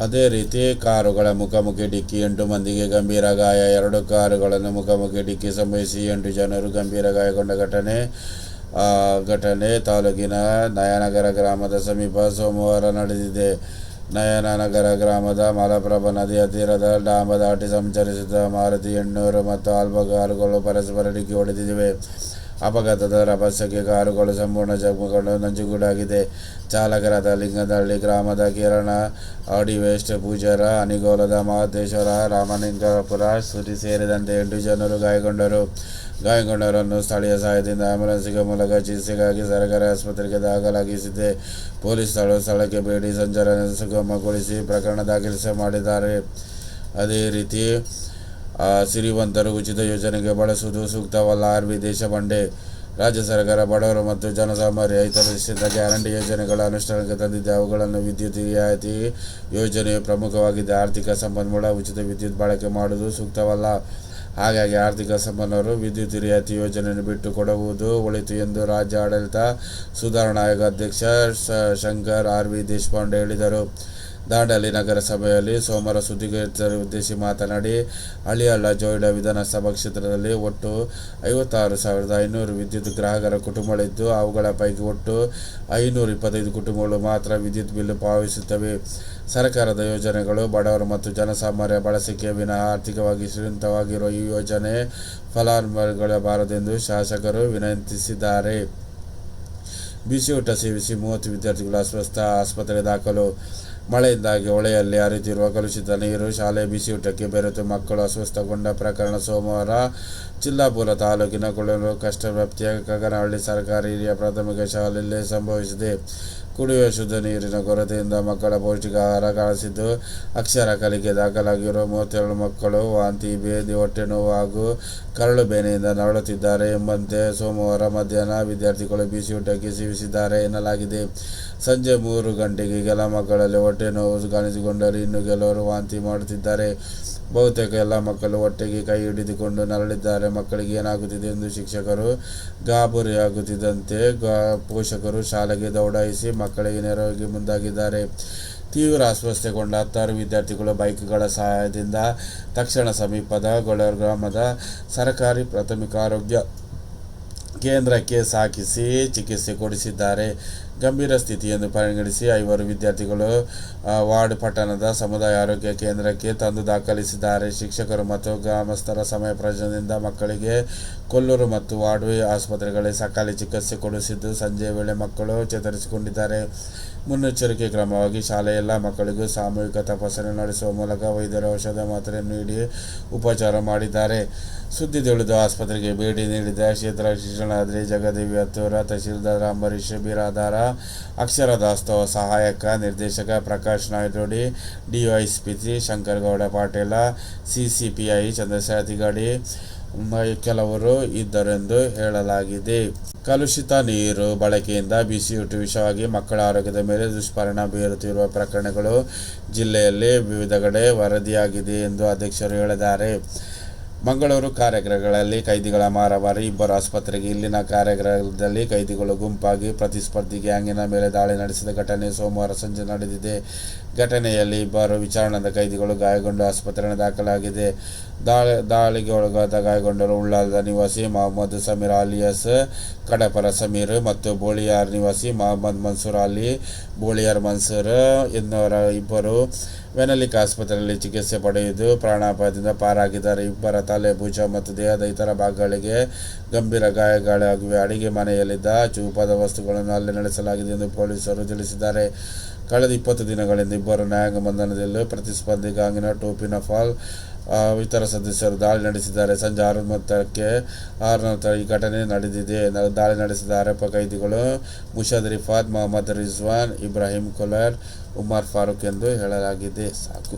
ಅದೇ ರೀತಿ ಕಾರುಗಳ ಮುಖಾಮುಖಿ ಡಿಕ್ಕಿ ಎಂಟು ಮಂದಿಗೆ ಗಂಭೀರ ಗಾಯ ಎರಡು ಕಾರುಗಳನ್ನು ಮುಖಾಮುಖಿ ಡಿಕ್ಕಿ ಸಂಭವಿಸಿ ಎಂಟು ಜನರು ಗಂಭೀರ ಗಾಯಗೊಂಡ ಘಟನೆ. ಆ, ಘಟನೆ ತಾಲೂಕಿನ ನಯನಗರ ಗ್ರಾಮದ ಸಮೀಪ ಸೋಮವಾರ ನಡೆದಿದೆ. ನಯನನಗರ ಗ್ರಾಮದ ಮಲಪ್ರಭಾ ನದಿಯ ತೀರದ ಡಾಂಬ ದಾಟಿ ಸಂಚರಿಸಿದ ಮಾರುತಿ ಎಣ್ಣೂರು ಮತ್ತು ಆಲ್ಬಾ ಕಾರುಗಳು ಪರಸ್ಪರ ಡಿಕ್ಕಿ ಹೊಡೆದಿವೆ. ಅಪಘಾತದ ರಭಸಕ್ಕೆ ಕಾರುಗಳು ಸಂಪೂರ್ಣ ಜಗ್ಮುಕೊಂಡು ನಂಜುಗೂಡಾಗಿದೆ. ಚಾಲಕರಾದ ಲಿಂಗದಹಳ್ಳಿ ಗ್ರಾಮದ ಕಿರಣ ಆಡಿ ವೆಸ್ಟ್ ಪೂಜಾರ, ಅನಿಗೋಲದ ಮಹತೇಶ್ವರ ರಾಮಲಿಂಗಪುರ, ಸುರಿ ಸೇರಿದಂತೆ ಎಂಟು ಜನರು ಗಾಯಗೊಂಡರು. ಗಾಯಗೊಂಡವರನ್ನು ಸ್ಥಳೀಯ ಸಹಾಯದಿಂದ ಆಂಬ್ಯುಲೆನ್ಸ್ಗೆ ಮೂಲಕ ಚಿಕಿತ್ಸೆಗಾಗಿ ಸರ್ಕಾರಿ ಆಸ್ಪತ್ರೆಗೆ ದಾಖಲಾಗಿಸಿದೆ. ಪೊಲೀಸ್ ಸ್ಥಳ ಸ್ಥಳಕ್ಕೆ ಭೇಟಿ, ಸಂಚಾರ ಸುಗಮಗೊಳಿಸಿ ಪ್ರಕರಣ ದಾಖಲಿಸ ಮಾಡಿದ್ದಾರೆ. ಅದೇ ರೀತಿ ಸಿರಿವಂತರು ಉಚಿತ ಯೋಜನೆಗೆ ಬಳಸುವುದು ಸೂಕ್ತವಲ್ಲ. ಆರ್ ವಿ ದೇಶಪಾಂಡೆ, ರಾಜ್ಯ ಸರ್ಕಾರ, ಬಡವರು ಮತ್ತು ಜನಸಾಮಾನ್ಯ ಹಿತದೃಷ್ಟಿಯಿಂದ ಗ್ಯಾರಂಟಿ ಯೋಜನೆಗಳ ಅನುಷ್ಠಾನಕ್ಕೆ ತಂದಿದೆ. ಅವುಗಳನ್ನು ವಿದ್ಯುತ್, ರಿಯಾಯಿತಿ ಯೋಜನೆಯು ಪ್ರಮುಖವಾಗಿದೆ. ಆರ್ಥಿಕ ಸಂಪನ್ಮೂಲ, ಉಚಿತ ವಿದ್ಯುತ್ ಬಳಕೆ ಮಾಡುವುದು ಸೂಕ್ತವಲ್ಲ. ಹಾಗಾಗಿ ಆರ್ಥಿಕ ಸಂಪನ್ನರು ವಿದ್ಯುತ್, ರಿಯಾಯಿತಿ ಯೋಜನೆಯನ್ನು ಬಿಟ್ಟು ಕೊಡುವುದು ಒಳಿತು ಎಂದು ರಾಜ್ಯ ಆಡಳಿತ ಸುಧಾರಣಾ ಆಯೋಗ ಅಧ್ಯಕ್ಷ ಶಂಕರ್ ಆರ್ ವಿ ದೇಶಪಾಂಡೆ ಹೇಳಿದರು. ದಾಂಡಲಿ ನಗರಸಭೆಯಲ್ಲಿ ಸೋಮವಾರ ಸುದ್ದಿಗೋಷ್ಠಿಯನ್ನು ಉದ್ದೇಶಿಸಿ ಮಾತನಾಡಿ ಹಳಿಯಾಳ ಜೋಯಿಡಾ ವಿಧಾನಸಭಾ ಕ್ಷೇತ್ರದಲ್ಲಿ ಒಟ್ಟು ಐವತ್ತಾರು ಸಾವಿರದ ಐನೂರು ವಿದ್ಯುತ್ ಗ್ರಾಹಕರ ಕುಟುಂಬಗಳಿದ್ದು, ಅವುಗಳ ಪೈಕಿ ಒಟ್ಟು ಐನೂರ ಇಪ್ಪತ್ತೈದು ಕುಟುಂಬಗಳು ಮಾತ್ರ ವಿದ್ಯುತ್ ಬಿಲ್ ಪಾವತಿಸುತ್ತವೆ. ಸರ್ಕಾರದ ಯೋಜನೆಗಳು ಬಡವರು ಮತ್ತು ಜನಸಾಮಾನ್ಯ ಬಳಸಿಕೆ ವಿನ ಆರ್ಥಿಕವಾಗಿ ಶ್ರೀಮಂತವಾಗಿರುವ ಈ ಯೋಜನೆ ಫಲಾನುಭವಿಗಳಬಾರದೆಂದು ಶಾಸಕರು ವಿನಂತಿಸಿದ್ದಾರೆ. ಬಿಸಿಯೂಟ, ಸೇವಿಸಿ, ಮೂವತ್ತು ವಿದ್ಯಾರ್ಥಿಗಳು ಅಸ್ವಸ್ಥ ಆಸ್ಪತ್ರೆ ದಾಖಲು ಮಳೆಯಿಂದಾಗಿ ಹೊಳೆಯಲ್ಲಿ ಹರಿಯುತ್ತಿರುವ ಕಲುಷಿತ ನೀರು ಶಾಲೆ ಬಿಸಿಯೂಟಕ್ಕೆ ಬೆರೆತು ಮಕ್ಕಳು ಅಸ್ವಸ್ಥಗೊಂಡ ಪ್ರಕರಣ ಸೋಮವಾರ ಚಿಲ್ಲಾಪುರ ತಾಲೂಕಿನ ಕುಳೂರು ಕಷ್ಟ ವ್ಯಾಪ್ತಿಯ ಕಗನಹಳ್ಳಿ ಸರ್ಕಾರಿ ಹಿರಿಯ ಪ್ರಾಥಮಿಕ ಶಾಲೆಯಲ್ಲಿ ಸಂಭವಿಸಿದೆ. ಕುಡಿಯುವ ಶುದ್ಧ ನೀರಿನ ಕೊರತೆಯಿಂದ ಮಕ್ಕಳ ಪೌಷ್ಟಿಕ ಆಹಾರ ಕಾಣಿಸಿದ್ದು ಅಕ್ಷರ ಕಲಿಕೆ ದಾಖಲಾಗಿರುವ ಮೂವತ್ತೆರಡು ಮಕ್ಕಳು ವಾಂತಿ ಬೇದಿ ಹೊಟ್ಟೆ ನೋವು ಹಾಗೂ ಕರಳು ಬೇನೆಯಿಂದ ನರಳುತ್ತಿದ್ದಾರೆ ಎಂಬಂತೆ ಸೋಮವಾರ ಮಧ್ಯಾಹ್ನ ವಿದ್ಯಾರ್ಥಿಗಳು ಬಿಸಿಯೂಟಕ್ಕೆ ಸೇವಿಸಿದ್ದಾರೆ ಎನ್ನಲಾಗಿದೆ. ಸಂಜೆ ಮೂರು ಗಂಟೆಗೆ ಕೆಲ ಮಕ್ಕಳಲ್ಲಿ ಹೊಟ್ಟೆ ನೋವು ಕಾಣಿಸಿಕೊಂಡರೆ ಇನ್ನು ಕೆಲವರು ವಾಂತಿ ಮಾಡುತ್ತಿದ್ದಾರೆ. ಬಹುತೇಕ ಎಲ್ಲ ಮಕ್ಕಳು ಹೊಟ್ಟೆಗೆ ಕೈ ಹಿಡಿದುಕೊಂಡು ನರಳಿದ್ದಾರೆ. ಮಕ್ಕಳಿಗೆ ಏನಾಗುತ್ತಿದೆ ಎಂದು ಶಿಕ್ಷಕರು ಗಾಬರಿಯಾಗುತ್ತಿದ್ದಂತೆ ಪೋಷಕರು ಶಾಲೆಗೆ ದೌಡಾಯಿಸಿ ಮಕ್ಕಳಿಗೆ ನೆರವಿಗೆ ಮುಂದಾಗಿದ್ದಾರೆ. ತೀವ್ರ ಅಸ್ವಸ್ಥಗೊಂಡ ಹತ್ತಾರು ವಿದ್ಯಾರ್ಥಿಗಳು ಬೈಕ್ಗಳ ಸಹಾಯದಿಂದ ತಕ್ಷಣ ಸಮೀಪದ ಗೊಳರ್ ಗ್ರಾಮದ ಸರ್ಕಾರಿ ಪ್ರಾಥಮಿಕ ಆರೋಗ್ಯ ಕೇಂದ್ರಕ್ಕೆ ಸಾಕಿಸಿ ಚಿಕಿತ್ಸೆ ಕೊಡಿಸಿದ್ದಾರೆ. ಗಂಭೀರ ಸ್ಥಿತಿಯನ್ನು ಪರಿಗಣಿಸಿ ಐವರು ವಿದ್ಯಾರ್ಥಿಗಳು ವಾರ್ಡ್ ಪಟ್ಟಣದ ಸಮುದಾಯ ಆರೋಗ್ಯ ಕೇಂದ್ರಕ್ಕೆ ತಂದು ದಾಖಲಿಸಿದ್ದಾರೆ. ಶಿಕ್ಷಕರು ಮತ್ತು ಗ್ರಾಮಸ್ಥರ ಸಮಯ ಪ್ರಯೋಜನದಿಂದ ಮಕ್ಕಳಿಗೆ ಕೊಲ್ಲೂರು ಮತ್ತು ವಾರ್ಡ್ ಆಸ್ಪತ್ರೆಗಳಲ್ಲಿ ಸಕಾಲಿ ಚಿಕಿತ್ಸೆ ಕೊಡಿಸಿದ್ದು ಸಂಜೆ ವೇಳೆ ಮಕ್ಕಳು ಚೇತರಿಸಿಕೊಂಡಿದ್ದಾರೆ. ಮುನ್ನೆಚ್ಚರಿಕೆ ಕ್ರಮವಾಗಿ ಶಾಲೆಯ ಎಲ್ಲ ಮಕ್ಕಳಿಗೂ ಸಾಮೂಹಿಕ ತಪಾಸಣೆ ನಡೆಸುವ ಮೂಲಕ ವೈದ್ಯರು ಔಷಧ ಮಾತ್ರೆ ನೀಡಿ ಉಪಚಾರ ಮಾಡಿದ್ದಾರೆ. ಸುದ್ದಿ ತಿಳಿದು ಆಸ್ಪತ್ರೆಗೆ ಭೇಟಿ ನೀಡಿದ ಕ್ಷೇತ್ರ ಶಿಕ್ಷಣಾದ್ರಿ ಜಗದೇವಿ ಅತ್ತೂರ ತಹಶೀಲ್ದಾರ್ ಅಂಬರೀಷ್, ಬಿರಾದಾರ ಅಕ್ಷರ ದಾಸ್ತವ ಸಹಾಯಕ ನಿರ್ದೇಶಕ ಪ್ರಕಾಶ್ ನಾಯ್ಡೋಡಿ, ಡಿವೈಎಸ್ಪಿ ಶಂಕರಗೌಡ ಪಾಟೀಲ, ಸಿಸಿಪಿಐ ಚಂದ್ರಶೇಖರ್ ತಿಗಾಡಿ ಮ- ಕೆಲವರು ಇದ್ದರೆಂದು ಹೇಳಲಾಗಿದೆ. ಕಲುಷಿತ ನೀರು ಬಳಕೆಯಿಂದ ಬಿಸಿಯೂಟ ವಿಷವಾಗಿ ಮಕ್ಕಳ ಆರೋಗ್ಯದ ಮೇಲೆ ದುಷ್ಪರಿಣಾಮ ಬೀರುತ್ತಿರುವ ಪ್ರಕರಣಗಳು ಜಿಲ್ಲೆಯಲ್ಲಿ ವಿವಿಧ ಕಡೆ ವರದಿಯಾಗಿದೆ ಎಂದು ಅಧ್ಯಕ್ಷರು ಹೇಳಿದ್ದಾರೆ. ಮಂಗಳೂರು ಕಾರಾಗೃಹಗಳಲ್ಲಿ ಕೈದಿಗಳ ಮಾರಾಮಾರಿ ಇಬ್ಬರು ಆಸ್ಪತ್ರೆಗೆ ಇಲ್ಲಿನ ಕಾರಾಗೃಹದಲ್ಲಿ ಕೈದಿಗಳು ಗುಂಪಾಗಿ ಪ್ರತಿಸ್ಪರ್ಧಿ ಗ್ಯಾಂಗಿನ ಮೇಲೆ ದಾಳಿ ನಡೆಸಿದ ಘಟನೆ ಸೋಮವಾರ ಸಂಜೆ ನಡೆದಿದೆ. ಘಟನೆಯಲ್ಲಿ ಇಬ್ಬರು ವಿಚಾರಣಾದ ಕೈದಿಗಳು ಗಾಯಗೊಂಡು ಆಸ್ಪತ್ರೆಯನ್ನು ದಾಖಲಾಗಿದೆ. ದಾಳಿ, ದಾಳಿಗೆ ಒಳಗಾದ ಗಾಯಗೊಂಡರು ಉಳ್ಳಾಲದ ನಿವಾಸಿ ಮೊಹಮ್ಮದ್ ಸಮೀರ್ ಅಲಿಯಾಸ್ ಕಡಪರ ಸಮೀರ್ ಮತ್ತು ಬೋಳಿಯಾರ್ ನಿವಾಸಿ ಮೊಹಮ್ಮದ್ ಮನ್ಸೂರ್ ಅಲಿ, ಬೋಳಿಯಾರ್ ಮನ್ಸೂರ್ ಎನ್ನುವರ ಇಬ್ಬರು ವೆನಲಿಕ್ ಆಸ್ಪತ್ರೆಯಲ್ಲಿ ಚಿಕಿತ್ಸೆ ಪಡೆಯುವುದು ಪ್ರಾಣಾಪಾಯದಿಂದ ಪಾರಾಗಿದ್ದಾರೆ. ಇಬ್ಬರ ತಲೆ, ಭುಜ ಮತ್ತು ದೇಹದ ಇತರ ಭಾಗಗಳಿಗೆ ಗಂಭೀರ ಗಾಯಗಳಾಗಿವೆ. ಅಡಿಗೆ ಮನೆಯಲ್ಲಿದ್ದ ಚೂಪಾದ ವಸ್ತುಗಳನ್ನು ಅಲ್ಲಿ ನಡೆಸಲಾಗಿದೆ ಎಂದು ಪೊಲೀಸರು ತಿಳಿಸಿದ್ದಾರೆ. ಕಳೆದ ಇಪ್ಪತ್ತು ದಿನಗಳಿಂದ ಇಬ್ಬರು ನ್ಯಾಯಾಂಗ ಬಂಧನದಲ್ಲಿ ಪ್ರತಿಸ್ಪರ್ಧಿ ಗಾಂಗಿನ ಟೋಪಿನ ಫಾಲ್ ಇತರ ಸದಸ್ಯರು ದಾಳಿ ನಡೆಸಿದ್ದಾರೆ. ಸಂಜೆ ಆರು ಮೂವತ್ತಕ್ಕೆ ಈ ಘಟನೆ ನಡೆದಿದೆ. ದಾಳಿ ನಡೆಸಿದ ಆರೋಪ ಕೈದಿಗಳು ಮುಷದ್ ರಿಫಾತ್, ಮೊಹಮ್ಮದ್ ರಿಜ್ವಾನ್, ಇಬ್ರಾಹಿಂ ಕೊಲರ್, ಉಮರ್ ಫಾರೂಕ್ ಎಂದು ಹೇಳಲಾಗಿದೆ. ಸಾಕು.